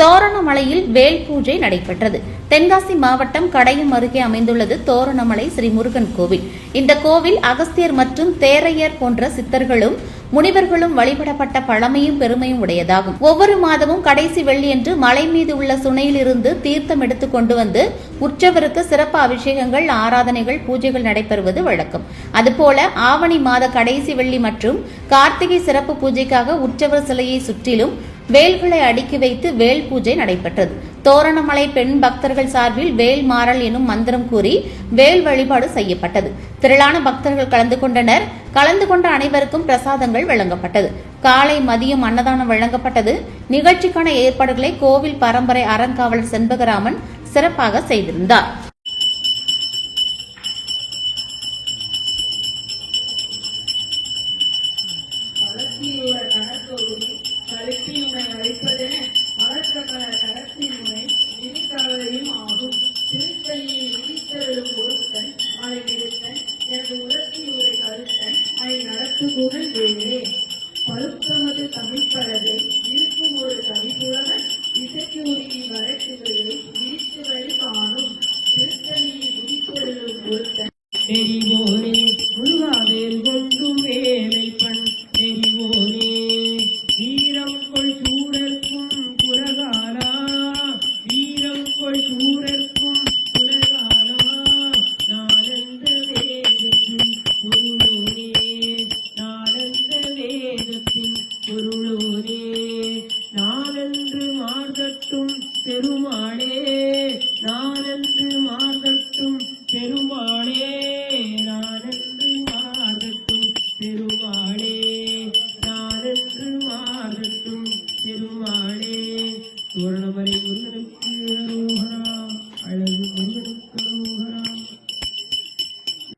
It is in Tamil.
தோரணமலையில் வேல் பூஜை நடைபெற்றது. தென்காசி மாவட்டம் கடையம் அருகே அமைந்துள்ளது தோரணமலை ஸ்ரீ முருகன் கோவில். இந்த கோவில் அகஸ்தியர் மற்றும் தேரையர் போன்ற சித்தர்களும் முனிவர்களும் வழிபடப்பட்ட பழமையும் பெருமையும் உடையதாகும். ஒவ்வொரு மாதமும் கடைசி வெள்ளியன்று மலை மீது உள்ள சுனையிலிருந்து தீர்த்தம் எடுத்து கொண்டு வந்து உற்சவருக்கு சிறப்பு அபிஷேகங்கள் ஆராதனைகள் பூஜைகள் நடைபெறுவது வழக்கம். அதுபோல ஆவணி மாத கடைசி வெள்ளி மற்றும் கார்த்திகை சிறப்பு பூஜைக்காக உற்சவர் சிலையை சுற்றிலும் வேல்களை அடுக்கி வைத்து வேல் பூஜை நடைபெற்றது. தோரணமலை பெண் பக்தர்கள் சார்பில் வேல் மாறல் எனும் மந்திரம் கூறி வேல் வழிபாடு செய்யப்பட்டது. திரளான பக்தர்கள் கலந்து கொண்டனர். கலந்து கொண்ட அனைவருக்கும் பிரசாதங்கள் வழங்கப்பட்டது. காலை மதியம் அன்னதானம் வழங்கப்பட்டது. நிகழ்ச்சிக்கான ஏற்பாடுகளை கோவில் பரம்பரை அறங்காவலர் செண்பகராமன் சிறப்பாக செய்திருந்தார். வளர்ச்சியுள்ள எனது உலகில் ஒரு கருத்தன் அதை நடத்துகுணன் வேறே. பழுத்தமது தமிழ்படவே இருக்கும் ஒரு கவிப்புலவன் இசைக்கூறியின் வழக்குகளை விரித்து வழி காணும் திருத்தணியில் விழித்தருளும் ஒருத்தன். நாளன்று மாறட்டும் பெருமாளே நாளன்று மாறட்டும் பெருமாளே.